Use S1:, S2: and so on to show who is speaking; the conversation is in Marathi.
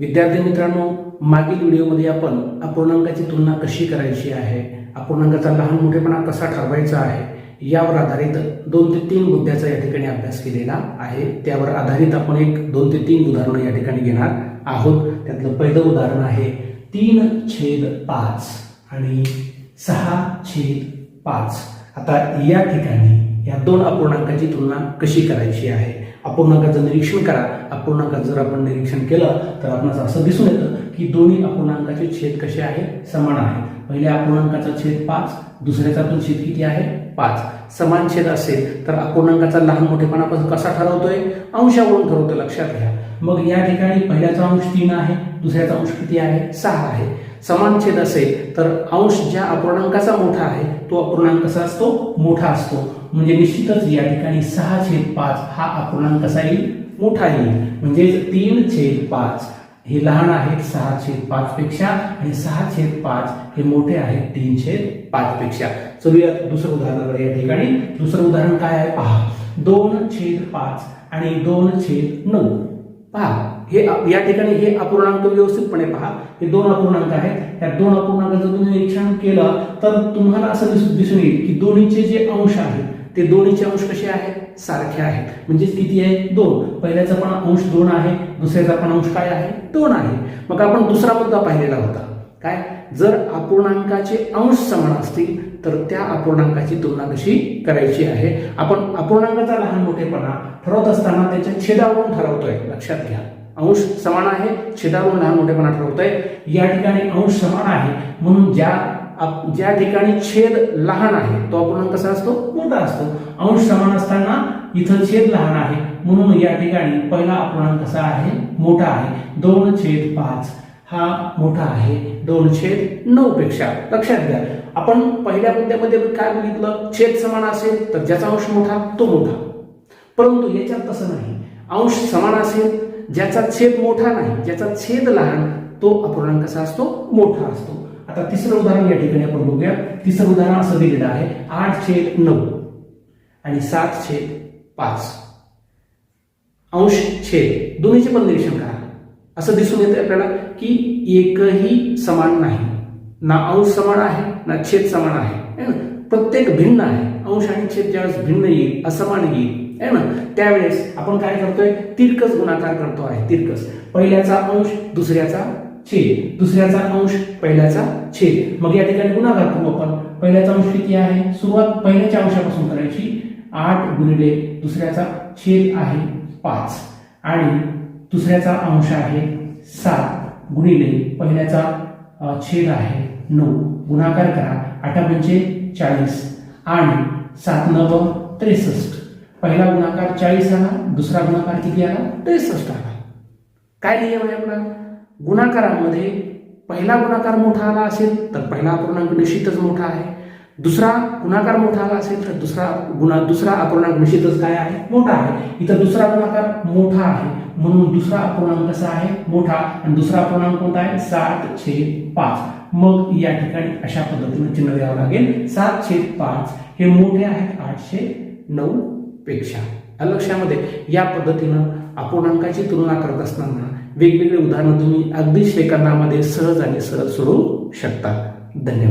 S1: विद्यार्थी मित्रांनो मागील व्हिडिओमध्ये आपण अपूर्णांकाची तुलना कशी करायची आहे अपूर्णांकाचा लहान मोठेपणा कसा ठरवायचा आहे यावर आधारित दोन ते तीन मुद्द्याचा या ठिकाणी अभ्यास केलेला आहे. त्यावर आधारित आपण एक दोन ते तीन उदाहरणं या ठिकाणी घेणार आहोत. त्यातलं पहिलं उदाहरण आहे तीन छेद पाच आणि सहा छेद पाच. आता या ठिकाणी या दोन अपूर्णांकाची तुलना कशी करायची आहे? अपूर्णांकाचं निरीक्षण करा. अपूर्णांकाचं जर आपण निरीक्षण केलं तर आपणास असं दिसून येतं की दोन्ही अपूर्णांकाचे छेद कसे आहे समान आहे पहिल्या अपूर्णांकाचा छेद पाच दुसऱ्याचा पण छेद किती आहे? पाच. समान छेद असेल तर अपूर्णांकाचा लहान मोठेपणापासून कसा ठरवतोय? अंशावरून ठरवतो लक्षात घ्या. मग या ठिकाणी पहिल्याचा अंश तीन आहे दुसऱ्याचा अंश किती आहे? सहा आहे. समान छेद असेल तर अंश ज्या अपूर्णांकाचा मोठा आहे तो अपूर्णांक कसा असतो? मोठा असतो. म्हणजे निश्चितच या ठिकाणी सहा छेद पाच हा अपूर्णांक कसा येईल? मोठा येईल. म्हणजे तीन छेद पाच. हे लहान आहेत सहा छेद पाच पेक्षा आणि सहा छेद पाच हे मोठे आहेत तीन छेद पाच पेक्षा. चलूया दुसरं उदाहरणाकडे या ठिकाणी. दुसरं उदाहरण काय आहे? पहा. दोन छेद पाच आणि दोन छेद नऊ. पहा. हे या ठिकाणी हे अपूर्णांक व्यवस्थितपणे पहा. हे दोन अपूर्णांक आहेत. या दोन अपूर्णांकाचं तुम्ही निरीक्षण केलं तर तुम्हाला असं दिसून दिसून येईल की दोन्हीचे जे अंश आहेत ते दोन्हीचे अंश कसे आहेत? सारखे आहेत. म्हणजे किती आहे? दोन. पहिल्याचा पण अंश दोन आहे दुसऱ्याचा पण अंश काय आहे? दोन आहे. मग आपण दुसरा मुद्दा पाहिलेला होता. काय? जर अपूर्णांकाचे अंश समान असतील तर त्या अपूर्णांकाची तुलना कशी करायची आहे? आपण अपूर्णांकाचा लहान मोठेपणा ठरवत असताना त्याच्या छेदावरून ठरवतोय. लक्षात घ्या. अंश समान आहे छेदावरून लहान मोठेपणा ठरवतोय. या ठिकाणी अंश समान आहे. म्हणून ज्या ज्या ठिकाणी छेद लहान आहे तो अपूर्णांक कसा असतो? मोठा असतो. अंश समान असताना इथं छेद लहान आहे. म्हणून या ठिकाणी पहिला अपूर्णांक कसा आहे? मोठा आहे. दोन छेद पाच हा मोठा आहे. दोन छेद नऊ पेक्षा. लक्षात घ्या. आपण पहिल्या मुद्द्यामध्ये काय बघितलं? छेद समान असेल तर ज्याचा अंश मोठा तो मोठा. परंतु याच्यात तसं नाही. अंश समान असेल ज्याचा छेद मोठा नाही ज्याचा छेद लहान तो अपूर्णांक कसा असतो? मोठा असतो. आता तिसरं उदाहरण या ठिकाणी आपण बघूया. तिसरं उदाहरण असं दिलेलं आहे. आठ छेद नऊ आणि सात छेद पाच. अंश छेद. दोन्हीचे पण निरीक्षण करा. असं दिसून येतं आपल्याला की एकही समान नाही. ना अंश समान आहे ना छेद समान आहे. ना? प्रत्येक भिन्न आहे. अंश आणि छेद ज्यावेळेस भिन्न येईल असमान येईल. है ना? त्यावेळेस आपण काय करतोय? तिरकस गुणाकार करतो आहे. तिरकस. पहिल्याचा अंश दुसऱ्याचा छेद. दुसऱ्याचा अंश पहिल्याचा छेद. मग या ठिकाणी गुणाकार करू आपण. पहिल्याचा अंश किती आहे? सुरुवात पहिल्याच्या अंशापासून करायची. आठ गुणिले दुसऱ्याचा छेद आहे पाच. आणि दुसऱ्याचा अंश आहे सात गुणिले पहिल्याचा छेद आहे नऊ. गुणाकार करा. आठा म्हणजे चाळीस. आणि सात नव त्रेसष्ट. पहिला गुणाकार चाळीस आला. दुसरा गुणाकार किती आला? त्रेसष्ट आला. काय नियम आहे गुणाकारामध्ये पहिला गुणाकार मोठा आला असेल तर पहिला अपूर्णांक निश्चितच मोठा आहे. दुसरा गुणाकार मोठा आला असेल तर दुसरा गुणा दुसरा अपूर्णांक निश्चितच काय आहे? मोठा आहे. इथं दुसरा गुणाकार मोठा आहे. म्हणून दुसरा अपूर्णांक कसा आहे? मोठा. आणि दुसरा अपूर्णांक कोणता आहे? सात छेद पाच. मग या ठिकाणी अशा पद्धतीने चिन्ह द्यावं लागेल. सात छेद पाच हे मोठे आहेत आठशे नऊ पेक्षा. लक्षामध्ये या पद्धतीनं अपूर्णांकाची तुलना करत असताना वेगवेगळे उदाहरणं तुम्ही अगदी सेकंदामध्ये सहज आणि सरळ सोडवू शकता. धन्यवाद.